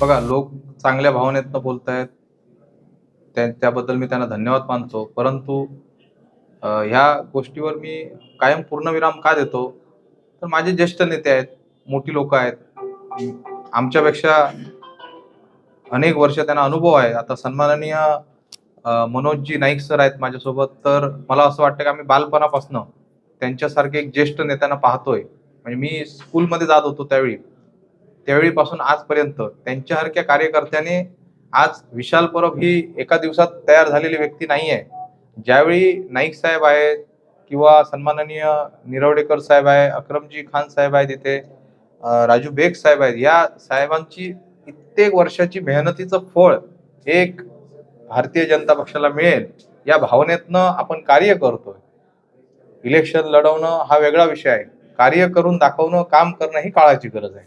बघा लोक चांगल्या भावनेतनं बोलत आहेत त्याबद्दल मी त्यांना धन्यवाद मानतो. परंतु ह्या गोष्टीवर मी कायम पूर्णविराम का देतो? तर माझे ज्येष्ठ नेते आहेत मोठी लोक आहेत. आमच्यापेक्षा अनेक वर्ष त्यांना अनुभव आहे. आता सन्माननीय मनोजजी नाईक सर आहेत माझ्यासोबत. तर मला असं वाटतं की आम्ही बालपणापासून त्यांच्यासारखे एक ज्येष्ठ नेत्यांना पाहतोय. म्हणजे मी स्कूलमध्ये जात होतो त्यावेळी. त्यावेळीपासून आजपर्यंत त्यांच्यासारख्या कार्यकर्त्याने आज विशाल परब ही एका दिवसात तयार झालेली व्यक्ती नाही आहे ज्यावेळी नाईक साहेब आहेत किंवा सन्माननीय निरवडेकर साहेब आहे अक्रमजी खान साहेब आहेत इथे राजू बेग साहेब आहेत या साहेबांची कित्येक वर्षाची मेहनतीचं फळ एक भारतीय जनता पक्षाला मिळेल या भावनेतनं आपण कार्य करतोय. इलेक्शन लढवणं हा वेगळा विषय आहे. कार्य करून दाखवणं काम करणं ही काळाची गरज आहे.